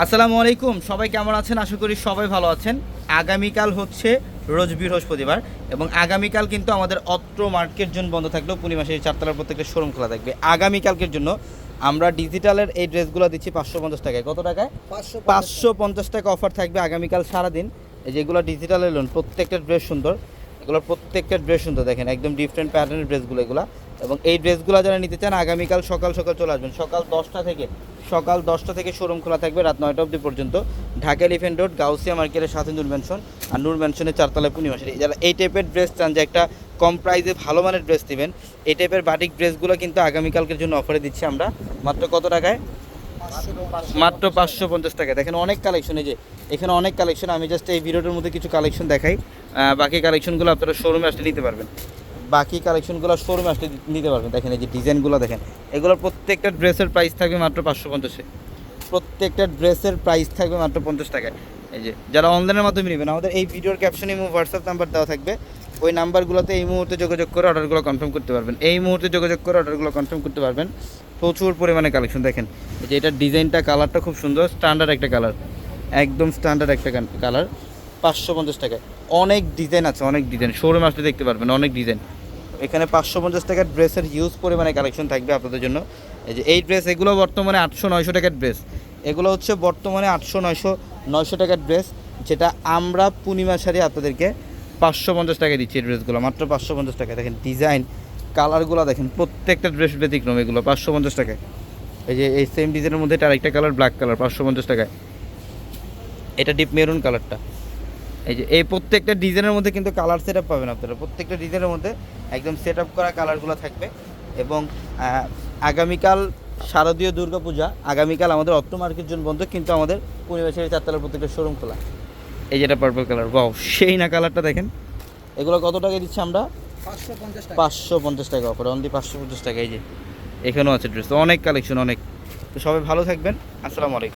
আসসালামু আলাইকুম সবাই কেমন আছেন? আশা করি সবাই ভালো আছেন। আগামীকাল হচ্ছে রোজ বৃহস্পতিবার এবং আগামীকাল কিন্তু আমাদের অত্র মার্কেট জোন বন্ধ থাকলেও পূর্ণিমাসের চারতলার প্রত্যেকটা শোরুম খোলা থাকবে। আগামীকালকের জন্য আমরা ডিজিটালের এই ড্রেসগুলো দিচ্ছি পাঁচশো পঞ্চাশ টাকায়। কত টাকায়? পাঁচশো পাঁচশো পঞ্চাশ টাকা অফার থাকবে আগামীকাল সারাদিন। এই যেগুলো ডিজিটালের লোন প্রত্যেকটা ড্রেস সুন্দর। এগুলোর প্রত্যেকটা ড্রেস সুন্দর দেখেন একদম ডিফারেন্ট প্যাটার্নের ড্রেসগুলো এগুলো। এবং এই ড্রেসগুলো যারা নিতে চান, আগামীকাল সকাল সকাল চলে আসবেন। সকাল দশটা থেকে, সকাল দশটা থেকে শোরুম খোলা থাকবে রাত নয়টা অবধি পর্যন্ত। ঢাকা এলিফেন্ট রোড, গাউসিয়া মার্কেটের সাথে নূর ম্যানশন আর নূর ম্যানশনের চারতলায় পূর্ণিমাসের যারা এই টাইপের ড্রেস চান যে একটা কম প্রাইসে ভালো মানের ড্রেস নেবেন, এই টাইপের বাটিক ড্রেসগুলো কিন্তু আগামীকালকের জন্য অফারে দিচ্ছি আমরা। মাত্র কত টাকায়? মাত্র পাঁচশো পঞ্চাশ টাকা দেখেন অনেক কালেকশন এই যে এখানে অনেক কালেকশন আমি জাস্ট এই ভিডিওটার মধ্যে কিছু কালেকশন দেখাই। বাকি কালেকশনগুলো আপনারা শোরুমে আসলে নিতে পারবেন। বাকি কালেকশনগুলো শোরুমে আসলে নিতে পারবেন। দেখেন এই যে ডিজাইনগুলো দেখেন, এগুলোর প্রত্যেকটা ড্রেসের প্রাইস থাকবে মাত্র পাঁচশো পঞ্চাশে। প্রত্যেকটা ড্রেসের প্রাইস থাকবে মাত্র পঞ্চাশ টাকায়। এই যে, যারা অনলাইনের মাধ্যমে নেবেন, আমাদের এই ভিডিওর ক্যাপশনে হোয়াটসঅ্যাপ নাম্বার দেওয়া থাকবে। ওই নাম্বারগুলোতে এই মুহূর্তে যোগাযোগ করে অর্ডারগুলো কনফার্ম করতে পারবেন। এই মুহূর্তে যোগাযোগ করে অর্ডারগুলো কনফার্ম করতে পারবেন। প্রচুর পরিমাণে কালেকশন দেখেন। এই যে এটার ডিজাইনটা কালারটা খুব সুন্দর স্ট্যান্ডার্ড একটা কালার একদম স্ট্যান্ডার্ড একটা কালার পাঁচশো পঞ্চাশ টাকায়। অনেক ডিজাইন আছে, অনেক ডিজাইন শোরুমে আসলে দেখতে পারবেন, অনেক ডিজাইন এখানে পাঁচশো পঞ্চাশ টাকার ড্রেসের হিউজ পরিমাণে কালেকশন থাকবে আপনাদের জন্য। এই যে এই ড্রেস এগুলো বর্তমানে আটশো নয়শো টাকার ড্রেস এগুলো হচ্ছে বর্তমানে আটশো নয়শো নয়শো টাকার ড্রেস যেটা আমরা পূর্ণিমা শাড়ি আপনাদেরকে পাঁচশো পঞ্চাশ টাকা দিচ্ছি এই ড্রেসগুলো মাত্র পাঁচশো পঞ্চাশ টাকা দেখেন ডিজাইন কালারগুলো দেখেন, প্রত্যেকটা ড্রেস ব্যতিক্রম এগুলো, পাঁচশো পঞ্চাশ টাকায়। এই যে এই সেম ডিজাইনের মধ্যে এটা আরেকটা কালার ব্ল্যাক কালার পাঁচশো পঞ্চাশ টাকায়। এটা ডিপ মেরুন কালারটা এই যে এই প্রত্যেকটা ডিজাইনের মধ্যে কিন্তু কালার সেট আপ পাবেন আপনারা। প্রত্যেকটা ডিজাইনের মধ্যে একদম সেট আপ করা কালারগুলো থাকবে। এবং আগামীকাল শারদীয় দুর্গাপূজা আগামীকাল আমাদের অত্র মার্কেট জন্য বন্ধ কিন্তু আমাদের পরিবেশের চারতলার প্রত্যেকটা শোরুম খোলা। এই যেটা পার্পল কালার বাও সেই না কালারটা দেখেন। এগুলো কত টাকা দিচ্ছি আমরা? পাঁচশো পঞ্চাশ পাঁচশো পঞ্চাশ টাকা অফার অনলি পাঁচশো পঞ্চাশ টাকা এই যে। এখানেও আছে ড্রেস অনেক কালেকশন অনেক। তো সবাই ভালো থাকবেন আসসালামু আলাইকুম।